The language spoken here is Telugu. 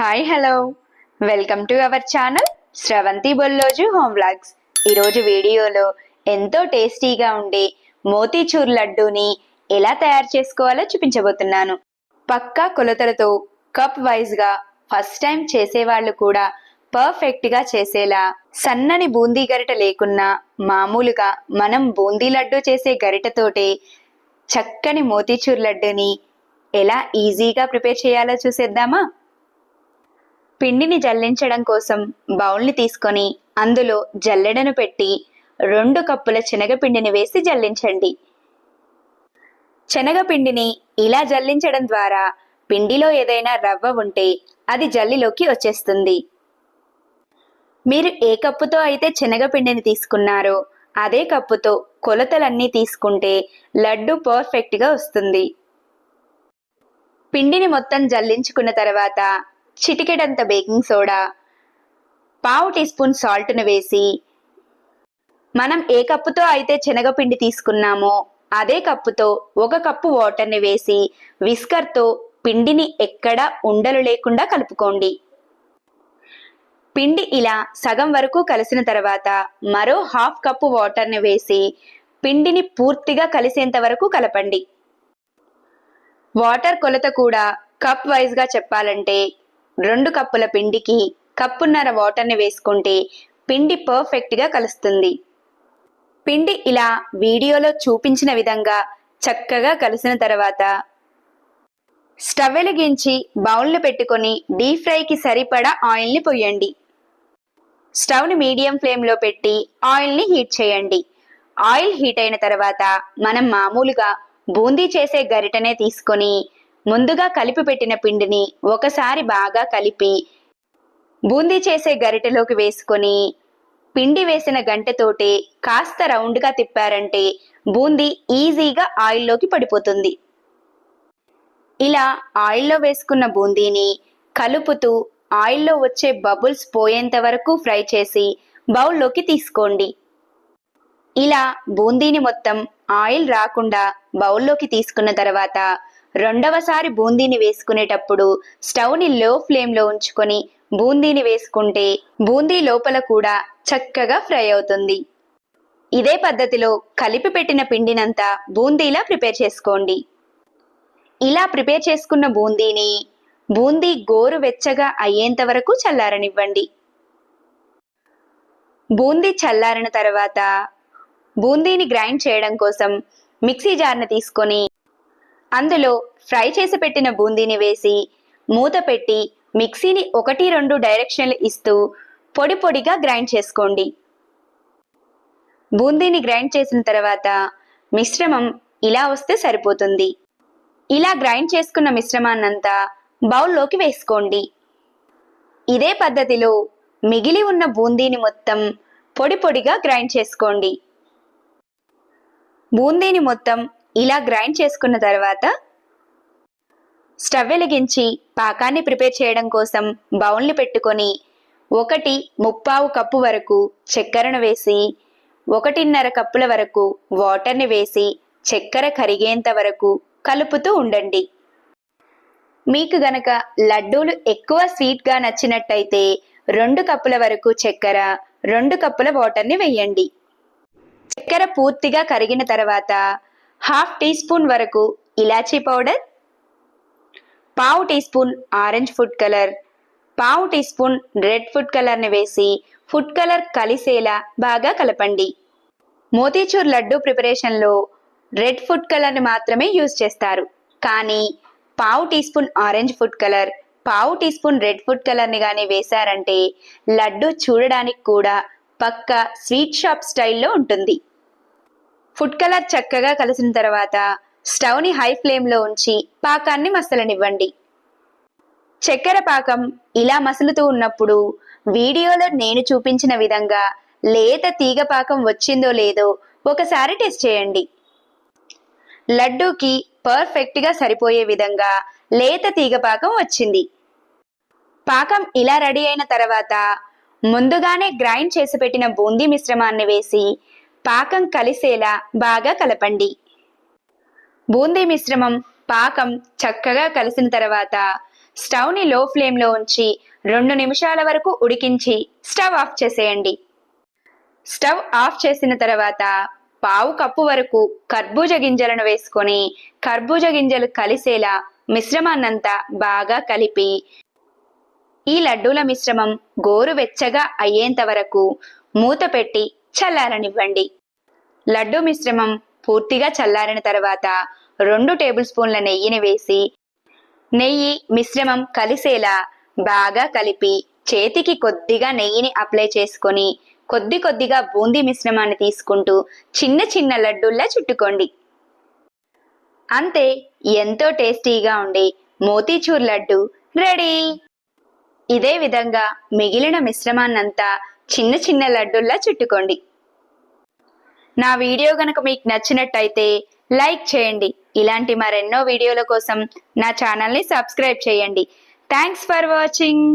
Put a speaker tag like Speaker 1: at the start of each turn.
Speaker 1: Hi hello welcome to our channel Sravanthi Bolloju home vlogs ఈరోజు వీడియోలో ఎంతో టేస్టీగా ఉండే మోతీచూర్ లడ్డూని ఎలా తయారు చేసుకోవాలో చూపించబోతున్నాను. పక్కా కొలతలతో కప్ వైజ్గా ఫస్ట్ టైం చేసేవాళ్ళు కూడా పర్ఫెక్ట్గా చేసేలా సన్నని బూందీ గరిట లేకున్నా మామూలుగా మనం బూందీ లడ్డు చేసే గరిటతోటే చక్కని మోతీచూర్ లడ్డూని ఎలా ఈజీగా ప్రిపేర్ చేయాలో చూసేద్దామా? పిండిని జల్లించడం కోసం బౌల్ని తీసుకొని అందులో జల్లెడను పెట్టి రెండు కప్పుల శనగపిండిని వేసి జల్లించండి. శనగపిండిని ఇలా జల్లించడం ద్వారా పిండిలో ఏదైనా రవ్వ ఉంటే అది జల్లిలోకి వచ్చేస్తుంది. మీరు ఏ కప్పుతో అయితే శనగపిండిని తీసుకున్నారో అదే కప్పుతో కొలతలన్నీ తీసుకుంటే లడ్డు పర్ఫెక్ట్గా వస్తుంది. పిండిని మొత్తం జల్లించుకున్న తర్వాత చిటికెడంత బేకింగ్ సోడా పావు టీ స్పూన్ సాల్ట్ను వేసి మనం ఏ కప్పుతో అయితే శనగపిండి తీసుకున్నామో అదే కప్పుతో ఒక కప్పు వాటర్ని వేసి విస్కర్తో పిండిని ఎక్కడ ఉండలు లేకుండా కలుపుకోండి. పిండి ఇలా సగం వరకు కలిసిన తర్వాత మరో హాఫ్ కప్పు వాటర్ని వేసి పిండిని పూర్తిగా కలిసేంత వరకు కలపండి. వాటర్ కొలత కూడా కప్ వైజ్గా చెప్పాలంటే రెండు కప్పుల పిండికి కప్పున్నర వాటర్ని వేసుకుంటే పిండి పర్ఫెక్ట్గా కలుస్తుంది. పిండి ఇలా వీడియోలో చూపించిన విధంగా చక్కగా కలిసిన తర్వాత స్టవ్ వెలిగించి బౌల్ని పెట్టుకొని డీప్ ఫ్రైకి సరిపడా ఆయిల్ని పొయ్యండి స్టవ్ని మీడియం ఫ్లేమ్లో పెట్టి ఆయిల్ని హీట్ చేయండి. ఆయిల్ హీట్ అయిన తర్వాత మనం మామూలుగా బూందీ చేసే గరిటనే తీసుకొని ముందుగా కలిపి పెట్టిన పిండిని ఒకసారి బాగా కలిపి బూందీ చేసే గరిటెలోకి వేసుకొని పిండి వేసిన గంటతోటే కాస్త రౌండ్గా తిప్పారంటే బూందీ ఈజీగా ఆయిల్లోకి పడిపోతుంది. ఇలా ఆయిల్లో వేసుకున్న బూందీని కలుపుతూ ఆయిల్లో వచ్చే బబుల్స్ పోయేంత వరకు ఫ్రై చేసి బౌల్లోకి తీసుకోండి. ఇలా బూందీని మొత్తం ఆయిల్ రాకుండా బౌల్లోకి తీసుకున్న తర్వాత రెండవసారి బూందీని వేసుకునేటప్పుడు స్టవ్ని లో ఫ్లేమ్లో ఉంచుకొని బూందీని వేసుకుంటే బూందీ లోపల కూడా చక్కగా ఫ్రై అవుతుంది. ఇదే పద్ధతిలో కలిపి పెట్టిన పిండినంతా బూందీలా ప్రిపేర్ చేసుకోండి. ఇలా ప్రిపేర్ చేసుకున్న బూందీని బూందీ గోరు వెచ్చగా అయ్యేంత వరకు చల్లారనివ్వండి. బూందీ చల్లారిన తర్వాత బూందీని గ్రైండ్ చేయడం కోసం మిక్సీ జార్ని తీసుకొని అందులో ఫ్రై చేసి పెట్టిన బూందీని వేసి మూత పెట్టి మిక్సీని ఒకటి రెండు డైరెక్షన్లు ఇస్తూ పొడి పొడిగా గ్రైండ్ చేసుకోండి. బూందీని గ్రైండ్ చేసిన తర్వాత మిశ్రమం ఇలా వస్తే సరిపోతుంది. ఇలా గ్రైండ్ చేసుకున్న మిశ్రమాన్నంతా బౌల్లోకి వేసుకోండి. ఇదే పద్ధతిలో మిగిలి ఉన్న బూందీని మొత్తం పొడి పొడిగా గ్రైండ్ చేసుకోండి. బూందీని మొత్తం ఇలా గ్రైండ్ చేసుకున్న తర్వాత స్టవ్ వెలిగించి పాకాన్ని ప్రిపేర్ చేయడం కోసం బౌల్ని పెట్టుకొని ఒకటి ముప్పావు కప్పు వరకు చక్కెరను వేసి ఒకటిన్నర కప్పుల వరకు వాటర్ని వేసి చక్కెర కరిగేంత వరకు కలుపుతూ ఉండండి. మీకు గనక లడ్డూలు ఎక్కువ స్వీట్గా నచ్చినట్టయితే రెండు కప్పుల వరకు చక్కెర రెండు కప్పుల వాటర్ని వేయండి. చక్కెర పూర్తిగా కరిగిన తర్వాత హాఫ్ టీ స్పూన్ వరకు ఇలాచీ పౌడర్ పావు tea spoon orange food colour పావు టీ స్పూన్ రెడ్ ఫుడ్ కలర్ని వేసి ఫుడ్ కలర్ కలిసేలా బాగా కలపండి. మోతీచూర్ లడ్డు ప్రిపరేషన్లో రెడ్ ఫుడ్ కలర్ని మాత్రమే యూజ్ చేస్తారు. కానీ పావు tea spoon orange food colour పావు టీ స్పూన్ రెడ్ ఫుడ్ కలర్ని కానీ వేశారంటే లడ్డు చూడడానికి కూడా పక్క స్వీట్ షాప్ స్టైల్లో ఉంటుంది. ఫుడ్ కలర్ చక్కగా కలిసిన తర్వాత స్టవ్ని హై ఫ్లేమ్లో ఉంచి పాకాన్ని మసలనివ్వండి. చక్కెర పాకం ఇలా మసులుతూ ఉన్నప్పుడు వీడియోలో నేను చూపించిన విధంగా లేత తీగ పాకం వచ్చిందో లేదో ఒకసారి టెస్ట్ చేయండి. లడ్డూకి పర్ఫెక్ట్గా సరిపోయే విధంగా లేత తీగ పాకం వచ్చింది. పాకం ఇలా రెడీ అయిన తర్వాత ముందుగానే గ్రైండ్ చేసి పెట్టిన బూందీ మిశ్రమాన్ని వేసి పాకం కలిసేలా బాగా కలపండి. బూందీ మిశ్రమం పాకం చక్కగా కలిసిన తర్వాత స్టవ్ని లో ఫ్లేమ్లో ఉంచి రెండు నిమిషాల వరకు ఉడికించి స్టవ్ ఆఫ్ చేసేయండి. స్టవ్ ఆఫ్ చేసిన తర్వాత పావు కప్పు వరకు కర్బూజ గింజలను వేసుకొని కర్బూజ గింజలు కలిసేలా మిశ్రమాన్నంతా బాగా కలిపి ఈ లడ్డూల మిశ్రమం గోరువెచ్చగా అయ్యేంత వరకు మూత పెట్టి చల్లారనివ్వండి. లడ్డు మిశ్రమం పూర్తిగా చల్లారిన తర్వాత రెండు టేబుల్ స్పూన్ల నెయ్యిని వేసి నెయ్యి మిశ్రమం కలిసేలా బాగా కలిపి చేతికి కొద్దిగా నెయ్యిని అప్లై చేసుకొని కొద్ది కొద్దిగా బూందీ మిశ్రమాన్ని తీసుకుంటూ చిన్న చిన్న లడ్డూల్లా చుట్టుకోండి. అంతే ఎంతో టేస్టీగా ఉండే మోతీచూర్ లడ్డు రెడీ! ఇదే విధంగా మిగిలిన మిశ్రమాన్నంతా చిన్న చిన్న లడ్డుల్లా చుట్టుకోండి. నా వీడియో గనక మీకు నచ్చినట్టయితే లైక్ చేయండి. ఇలాంటి మరెన్నో వీడియోల కోసం నా ఛానల్ని సబ్స్క్రైబ్ చేయండి. Thanks for watching.